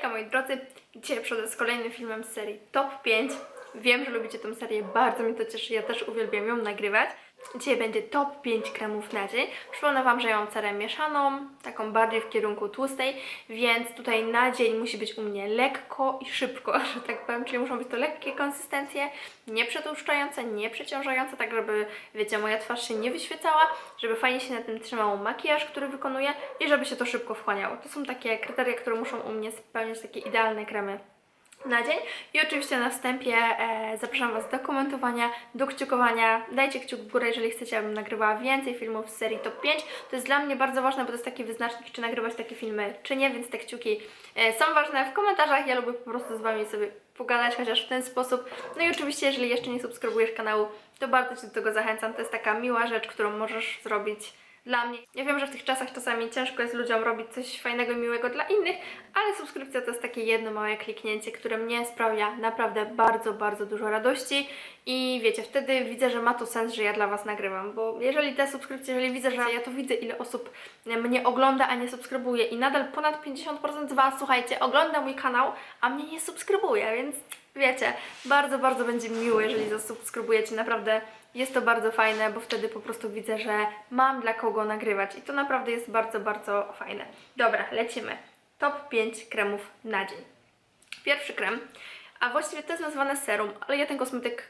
Hejka moi drodzy, dzisiaj przychodzę z kolejnym filmem z serii Top 5. Wiem, że lubicie tę serię, bardzo mi to cieszy, ja też uwielbiam ją nagrywać. Dzisiaj będzie top 5 kremów na dzień. Przypomnę Wam, że ja mam cerę mieszaną, taką bardziej w kierunku tłustej, więc tutaj na dzień musi być u mnie lekko i szybko, że tak powiem, czyli muszą być to lekkie konsystencje, nie przetłuszczające, nie przeciążające, tak żeby, wiecie, moja twarz się nie wyświecała, żeby fajnie się na tym trzymał makijaż, który wykonuję i żeby się to szybko wchłaniało. To są takie kryteria, które muszą u mnie spełniać takie idealne kremy na dzień. I oczywiście na wstępie e, zapraszam Was do komentowania, do kciukowania. Dajcie kciuk w górę, jeżeli chcecie, abym nagrywała więcej filmów z serii Top 5. To jest dla mnie bardzo ważne, bo to jest taki wyznacznik, czy nagrywać takie filmy, czy nie, więc te kciuki e, są ważne w komentarzach. Ja lubię po prostu z Wami sobie pogadać, chociaż w ten sposób. No i oczywiście, jeżeli jeszcze nie subskrybujesz kanału, to bardzo Cię do tego zachęcam. To jest taka miła rzecz, którą możesz zrobić dla mnie. Ja wiem, że w tych czasach czasami ciężko jest ludziom robić coś fajnego i miłego dla innych, ale subskrypcja to jest takie jedno małe kliknięcie, które mnie sprawia naprawdę bardzo, bardzo dużo radości i wiecie, wtedy widzę, że ma to sens, że ja dla Was nagrywam, bo jeżeli te subskrypcje, jeżeli widzę, że ja to widzę, ile osób mnie ogląda, a nie subskrybuje i nadal ponad 50% z Was, słuchajcie, ogląda mój kanał, a mnie nie subskrybuje, więc wiecie, bardzo, bardzo będzie miło, jeżeli zasubskrybujecie, naprawdę jest to bardzo fajne, bo wtedy po prostu widzę, że mam dla kogo nagrywać i to naprawdę jest bardzo, bardzo fajne. Dobra, lecimy. Top 5 kremów na dzień. Pierwszy krem, a właściwie to jest nazwane serum, ale ja ten kosmetyk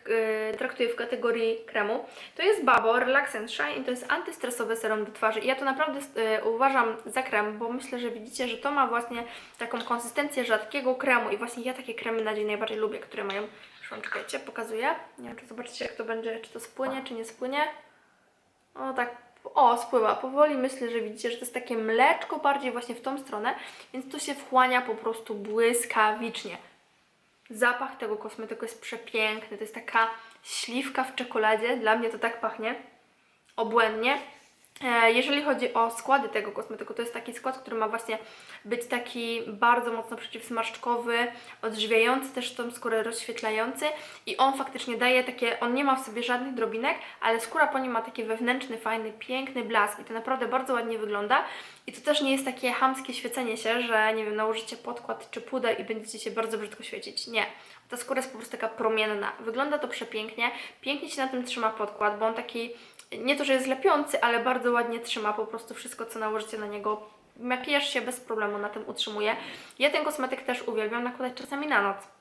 yy, traktuję w kategorii kremu. To jest Babo Relax and Shine i to jest antystresowe serum do twarzy. I ja to naprawdę yy, uważam za krem, bo myślę, że widzicie, że to ma właśnie taką konsystencję rzadkiego kremu i właśnie ja takie kremy na dzień najbardziej lubię, które mają Wam czekajcie, pokazuję. Nie wiem, czy zobaczycie jak to będzie, czy to spłynie, czy nie spłynie. O tak, o spływa. Powoli myślę, że widzicie, że to jest takie mleczko bardziej właśnie w tą stronę, więc to się wchłania po prostu błyskawicznie. Zapach tego kosmetyku jest przepiękny. To jest taka śliwka w czekoladzie. Dla mnie to tak pachnie. Obłędnie. E, Jeżeli chodzi o składy tego kosmetyku, to jest taki skład, który ma właśnie być taki bardzo mocno przeciwsmarszczkowy, odżywiający też tą skórę, rozświetlający i on faktycznie daje takie, on nie ma w sobie żadnych drobinek, ale skóra po nim ma taki wewnętrzny, fajny, piękny blask i to naprawdę bardzo ładnie wygląda i to też nie jest takie hamskie świecenie się, że nie wiem, nałożycie podkład czy puder i będziecie się bardzo brzydko świecić. Nie. Ta skóra jest po prostu taka promienna. Wygląda to przepięknie. Pięknie się na tym trzyma podkład, bo on taki nie to, że jest lepiący, ale bardzo ładnie trzyma po prostu wszystko, co nałożycie na niego. Makijaż się bez problemu na tym utrzymuje. Ja ten kosmetyk też uwielbiam nakładać czasami na noc.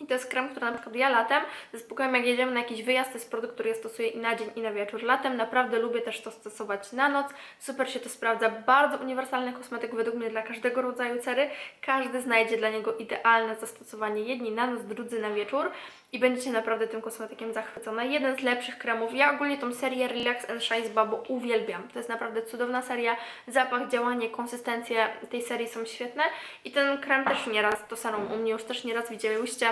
I to jest krem, który na przykład ja latem, ze spokojem jak jedziemy na jakiś wyjazd, to jest produkt, który ja stosuję i na dzień i na wieczór. Latem naprawdę lubię też to stosować na noc, super się to sprawdza, bardzo uniwersalny kosmetyk według mnie dla każdego rodzaju cery. Każdy znajdzie dla niego idealne zastosowanie, jedni na noc, drudzy na wieczór i będziecie naprawdę tym kosmetykiem zachwycone. Jeden z lepszych kremów, ja ogólnie tą serię Relax and Shine z Babo uwielbiam. To jest naprawdę cudowna seria, zapach, działanie, konsystencje tej serii są świetne i ten krem też nieraz, to serum u mnie już też nieraz widziałyście.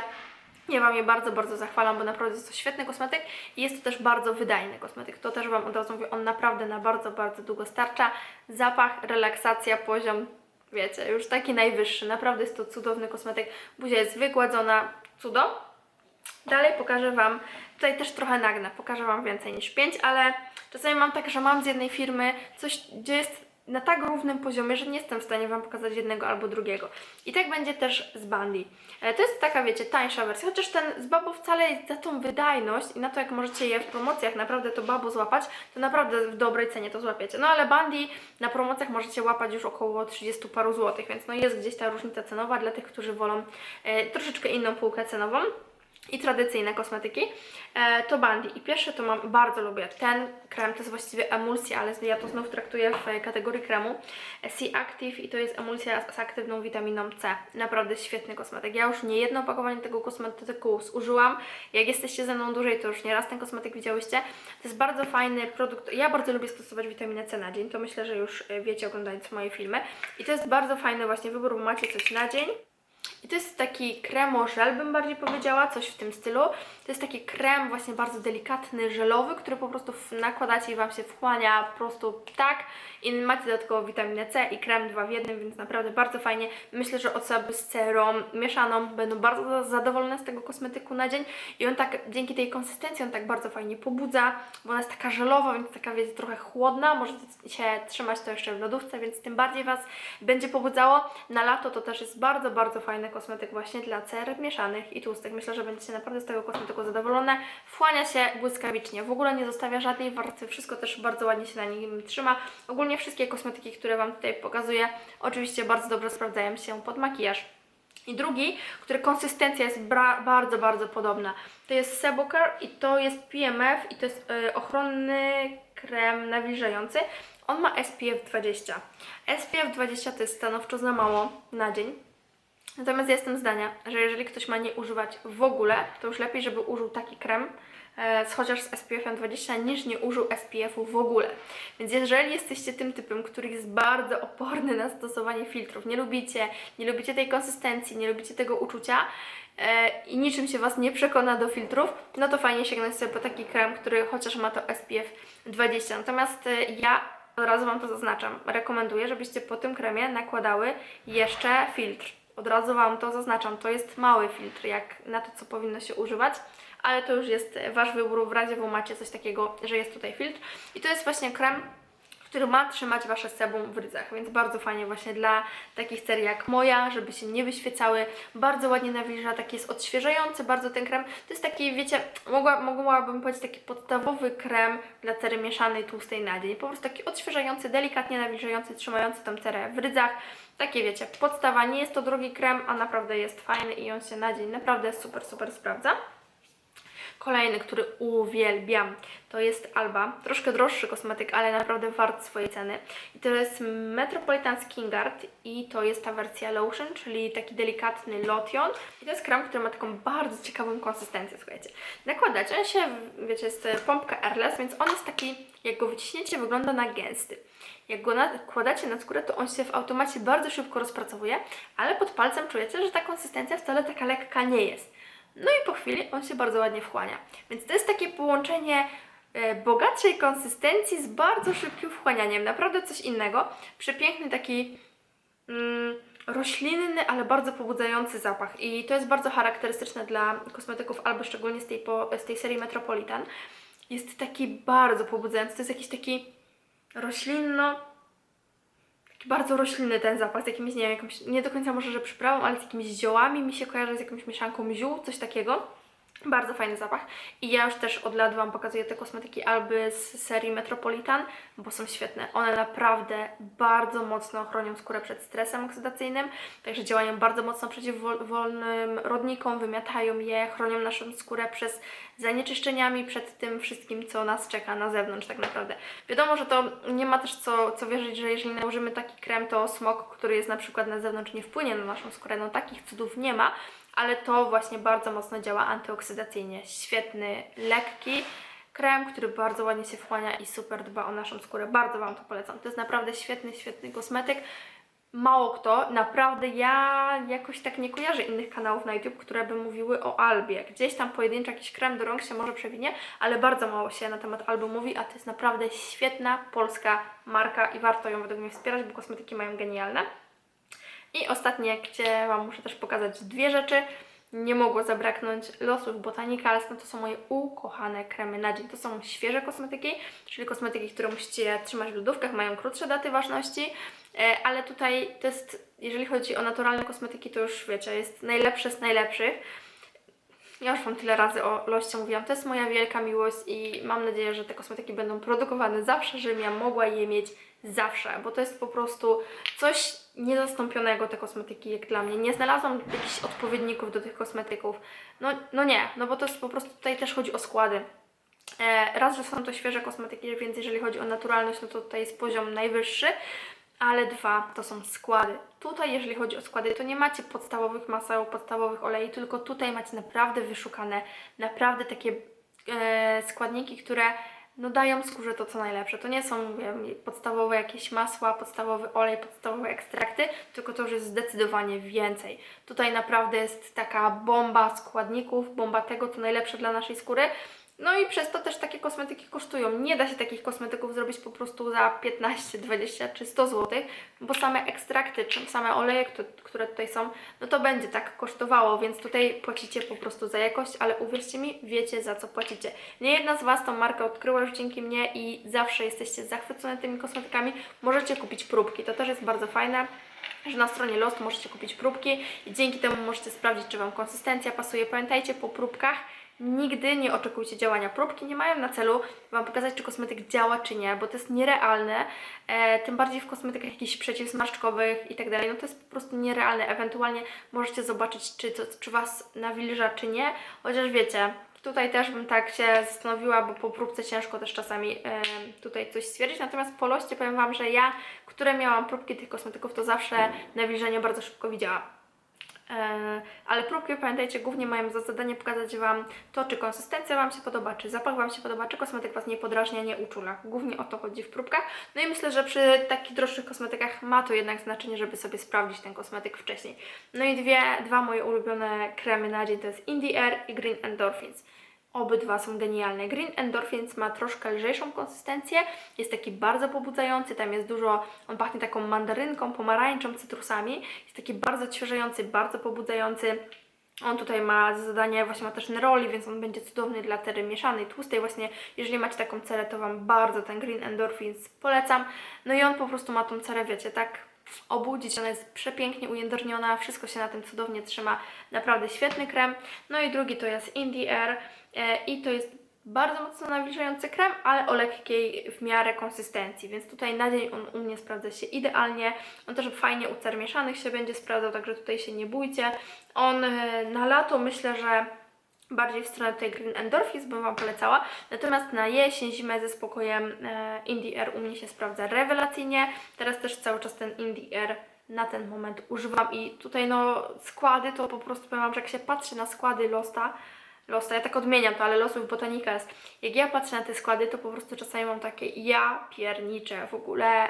Ja Wam je bardzo, bardzo zachwalam, bo naprawdę jest to świetny kosmetyk i jest to też bardzo wydajny kosmetyk. To też Wam od razu mówię, on naprawdę na bardzo, bardzo długo starcza. Zapach, relaksacja, poziom, wiecie, już taki najwyższy. Naprawdę jest to cudowny kosmetyk. Buzia jest wygładzona, cudo. Dalej pokażę Wam, tutaj też trochę nagnę, pokażę Wam więcej niż 5, ale czasami mam tak, że mam z jednej firmy coś, gdzie jest na tak równym poziomie, że nie jestem w stanie Wam pokazać jednego albo drugiego. I tak będzie też z Bandy. E, To jest taka, wiecie, tańsza wersja, chociaż ten z Babo wcale za tą wydajność i na to, jak możecie je w promocjach naprawdę to Babo złapać, to naprawdę w dobrej cenie to złapiecie. No ale Bandy na promocjach możecie łapać już około 30 paru złotych, więc no jest gdzieś ta różnica cenowa dla tych, którzy wolą e, troszeczkę inną półkę cenową i tradycyjne kosmetyki, e, to Bandy. I pierwsze to mam, bardzo lubię. Ten krem to jest właściwie emulsja, ale ja to znów traktuję w kategorii kremu. E, C-Active i to jest emulsja z aktywną witaminą C. Naprawdę świetny kosmetyk. Ja już nie jedno opakowanie tego kosmetyku zużyłam. Jak jesteście ze mną dłużej, to już nie raz ten kosmetyk widziałyście. To jest bardzo fajny produkt. Ja bardzo lubię stosować witaminę C na dzień. To myślę, że już e, wiecie oglądając moje filmy. I to jest bardzo fajny właśnie wybór, bo macie coś na dzień. I to jest taki kremo-żel, bym bardziej powiedziała, coś w tym stylu. To jest taki krem właśnie bardzo delikatny, żelowy, który po prostu nakładacie i Wam się wchłania po prostu tak. I macie dodatkowo witaminę C i krem dwa w jednym, więc naprawdę bardzo fajnie. Myślę, że osoby z cerą mieszaną będą bardzo za- zadowolone z tego kosmetyku na dzień. I on tak, dzięki tej konsystencji, on tak bardzo fajnie pobudza, bo ona jest taka żelowa, więc taka, wiecie, trochę chłodna. Możecie się trzymać to jeszcze w lodówce, więc tym bardziej Was będzie pobudzało. Na lato to też jest bardzo, bardzo fajny kosmetyk właśnie dla cer mieszanych i tłustych. Myślę, że będziecie naprawdę z tego kosmetyku zadowolone. Wchłania się błyskawicznie, w ogóle nie zostawia żadnej warstwy, wszystko też bardzo ładnie się na nim trzyma. Ogólnie wszystkie kosmetyki, które Wam tutaj pokazuję, oczywiście bardzo dobrze sprawdzają się pod makijaż. I drugi, który konsystencja jest bardzo, bardzo podobna. To jest Sebocare i to jest PMF i to jest y, ochronny krem nawilżający. On ma SPF 20. SPF 20 to jest stanowczo za mało na dzień. Natomiast jestem zdania, że jeżeli ktoś ma nie używać w ogóle, to już lepiej, żeby użył taki krem, e, chociaż z SPF-em 20, niż nie użył SPF-u w ogóle. Więc jeżeli jesteście tym typem, który jest bardzo oporny na stosowanie filtrów, nie lubicie, nie lubicie tej konsystencji, nie lubicie tego uczucia e, i niczym się Was nie przekona do filtrów, no to fajnie sięgnąć sobie po taki krem, który chociaż ma to SPF 20. Natomiast e, ja od razu Wam to zaznaczam. Rekomenduję, żebyście po tym kremie nakładały jeszcze filtr. Od razu Wam to zaznaczam. To jest mały filtr, jak na to, co powinno się używać, ale to już jest Wasz wybór. W razie Wy macie coś takiego, że jest tutaj filtr. I to jest właśnie krem, który ma trzymać Wasze sebum w rydzach, więc bardzo fajnie właśnie dla takich serii jak moja, żeby się nie wyświecały, bardzo ładnie nawilża, taki jest odświeżający bardzo ten krem, to jest taki, wiecie, mogła, mogłabym powiedzieć taki podstawowy krem dla cery mieszanej, tłustej na dzień, po prostu taki odświeżający, delikatnie nawilżający, trzymający tą cerę w rydzach, takie wiecie, podstawa, nie jest to drogi krem, a naprawdę jest fajny i on się na dzień naprawdę super, super sprawdza. Kolejny, który uwielbiam, to jest Alba. Troszkę droższy kosmetyk, ale naprawdę wart swojej ceny. I to jest Metropolitan Skin Guard i to jest ta wersja lotion, czyli taki delikatny lotion. I to jest krem, który ma taką bardzo ciekawą konsystencję, słuchajcie. Nakładacie, on się, wiecie, jest pompka Airless, więc on jest taki, jak go wyciśniecie, wygląda na gęsty. Jak go nakładacie na skórę, to on się w automacie bardzo szybko rozpracowuje, ale pod palcem czujecie, że ta konsystencja wcale taka lekka nie jest. No i po chwili on się bardzo ładnie wchłania. Więc to jest takie połączenie e, bogatszej konsystencji z bardzo szybkim wchłanianiem. Naprawdę coś innego. Przepiękny taki mm, roślinny, ale bardzo pobudzający zapach. I to jest bardzo charakterystyczne dla kosmetyków, albo szczególnie z tej, po, z tej serii Metropolitan. Jest taki bardzo pobudzający. To jest jakiś taki roślinno taki bardzo roślinny ten zapach, z jakimiś, nie wiem, jakąś, nie do końca może, że przyprawą, ale z jakimiś ziołami mi się kojarzy, z jakąś mieszanką ziół, coś takiego. Bardzo fajny zapach. I ja już też od lat Wam pokazuję te kosmetyki Alby z serii Metropolitan, bo są świetne. One naprawdę bardzo mocno chronią skórę przed stresem oksydacyjnym, także działają bardzo mocno przeciwwolnym rodnikom, wymiatają je, chronią naszą skórę przez zanieczyszczeniami, przed tym wszystkim, co nas czeka na zewnątrz tak naprawdę. Wiadomo, że to nie ma też co, co wierzyć, że jeżeli nałożymy taki krem, to smog, który jest na przykład na zewnątrz, nie wpłynie na naszą skórę. No takich cudów nie ma, ale to właśnie bardzo mocno działa antyoksydacyjnie. Świetny, lekki krem, który bardzo ładnie się wchłania i super dba o naszą skórę. Bardzo Wam to polecam. To jest naprawdę świetny, świetny kosmetyk. Mało kto, naprawdę ja jakoś tak nie kojarzę innych kanałów na YouTube, które by mówiły o Albie. Gdzieś tam pojedynczy jakiś krem do rąk się może przewinie, ale bardzo mało się na temat Alby mówi, a to jest naprawdę świetna polska marka i warto ją według mnie wspierać, bo kosmetyki mają genialne. I ostatnie, gdzie Wam muszę też pokazać dwie rzeczy. Nie mogło zabraknąć Losów Botanicals, no to są moje ukochane kremy na dzień. To są świeże kosmetyki, czyli kosmetyki, które musicie trzymać w lodówkach, mają krótsze daty ważności, e, ale tutaj to jest, jeżeli chodzi o naturalne kosmetyki, to już wiecie, jest najlepsze z najlepszych. Ja już Wam tyle razy o loście mówiłam. To jest moja wielka miłość i mam nadzieję, że te kosmetyki będą produkowane zawsze, żebym ja mogła je mieć zawsze, bo to jest po prostu coś niezastąpionego te kosmetyki jak dla mnie. Nie znalazłam jakichś odpowiedników do tych kosmetyków. No, no nie, no bo to jest po prostu tutaj też chodzi o składy. E, raz, że są to świeże kosmetyki, więc jeżeli chodzi o naturalność, no to tutaj jest poziom najwyższy, ale dwa, to są składy. Tutaj, jeżeli chodzi o składy, to nie macie podstawowych maseł, podstawowych olei, tylko tutaj macie naprawdę wyszukane, naprawdę takie e, składniki, które no dają skórze to co najlepsze. To nie są mówię, podstawowe jakieś masła, podstawowy olej, podstawowe ekstrakty, tylko to już jest zdecydowanie więcej. Tutaj naprawdę jest taka bomba składników, bomba tego, co najlepsze dla naszej skóry. No i przez to też takie kosmetyki kosztują. Nie da się takich kosmetyków zrobić po prostu za 15, 20 czy 100 zł, bo same ekstrakty czy same oleje, które tutaj są, no to będzie tak kosztowało, więc tutaj płacicie po prostu za jakość, ale uwierzcie mi, wiecie za co płacicie. Nie jedna z Was tą markę odkryła już dzięki mnie i zawsze jesteście zachwycone tymi kosmetykami. Możecie kupić próbki, to też jest bardzo fajne że na stronie Lost możecie kupić próbki i dzięki temu możecie sprawdzić, czy Wam konsystencja pasuje. Pamiętajcie, po próbkach nigdy nie oczekujcie działania. Próbki nie mają na celu Wam pokazać, czy kosmetyk działa, czy nie, bo to jest nierealne. E, tym bardziej w kosmetykach jakichś przeciwzmarszczkowych i tak dalej. No to jest po prostu nierealne. Ewentualnie możecie zobaczyć, czy, to, czy Was nawilża, czy nie. Chociaż wiecie, tutaj też bym tak się zastanowiła, bo po próbce ciężko też czasami e, tutaj coś stwierdzić. Natomiast po loście powiem Wam, że ja, które miałam próbki tych kosmetyków, to zawsze nawilżenie bardzo szybko widziałam. E, ale próbki, pamiętajcie, głównie mają za zadanie pokazać Wam to, czy konsystencja Wam się podoba, czy zapach Wam się podoba, czy kosmetyk Was nie podrażnia, nie uczula. Głównie o to chodzi w próbkach. No i myślę, że przy takich droższych kosmetykach ma to jednak znaczenie, żeby sobie sprawdzić ten kosmetyk wcześniej. No i dwie, dwa moje ulubione kremy na dzień to jest Indie Air i Green Endorphins. Obydwa są genialne. Green Endorphins ma troszkę lżejszą konsystencję, jest taki bardzo pobudzający, tam jest dużo, on pachnie taką mandarynką, pomarańczą, cytrusami, jest taki bardzo odświeżający, bardzo pobudzający. On tutaj ma za zadanie, właśnie ma też neroli, więc on będzie cudowny dla cery mieszanej, tłustej. Właśnie, jeżeli macie taką cerę, to Wam bardzo ten Green Endorphins polecam. No i on po prostu ma tą cerę, wiecie, tak obudzić. Ona jest przepięknie ujędrniona, wszystko się na tym cudownie trzyma. Naprawdę świetny krem. No i drugi to jest Indie Air i to jest bardzo mocno nawilżający krem, ale o lekkiej w miarę konsystencji, więc tutaj na dzień on u mnie sprawdza się idealnie. On też fajnie u cer mieszanych się będzie sprawdzał, także tutaj się nie bójcie. On e, na lato myślę, że bardziej w stronę tej Green Endorphins bym Wam polecała. Natomiast na jesień, zimę ze spokojem e, Indie Air u mnie się sprawdza rewelacyjnie. Teraz też cały czas ten Indie Air na ten moment używam i tutaj no składy to po prostu powiem Wam, że jak się patrzy na składy Losta, Losta, ja tak odmieniam to, ale Losów Botanicals, jak ja patrzę na te składy, to po prostu czasami mam takie ja pierniczę w ogóle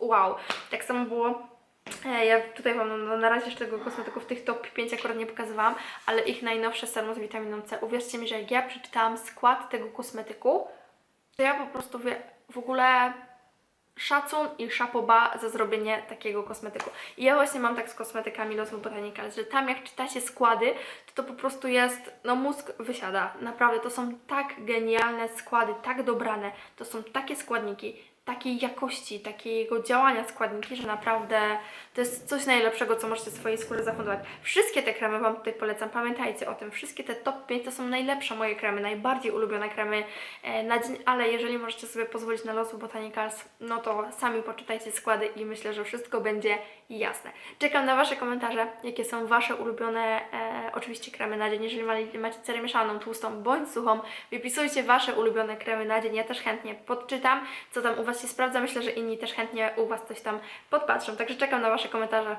wow. Tak samo było E, Ja tutaj Wam no, na razie jeszcze tego kosmetyku w tych top 5 akurat nie pokazywałam, ale ich najnowsze serum z witaminą C. Uwierzcie mi, że jak ja przeczytałam skład tego kosmetyku, to ja po prostu w ogóle szacun i szapoba za zrobienie takiego kosmetyku. I ja właśnie mam tak z kosmetykami Los Botanicals, że tam jak czytacie składy, to to po prostu jest, no mózg wysiada. Naprawdę, to są tak genialne składy, tak dobrane, to są takie składniki, takiej jakości, takiego działania składniki, że naprawdę to jest coś najlepszego, co możecie swojej skórze zafundować. Wszystkie te kremy Wam tutaj polecam, pamiętajcie o tym. Wszystkie te top 5 to są najlepsze moje kremy, najbardziej ulubione kremy e, na dzień, ale jeżeli możecie sobie pozwolić na losu Botanicals, no to sami poczytajcie składy i myślę, że wszystko będzie jasne. Czekam na Wasze komentarze, jakie są Wasze ulubione e, oczywiście kremy na dzień. Jeżeli macie cerę mieszaną, tłustą bądź suchą, wypisujcie Wasze ulubione kremy na dzień. Ja też chętnie podczytam, co tam u Was się sprawdza. Myślę, że inni też chętnie u Was coś tam podpatrzą. Także czekam na Wasze komentarze.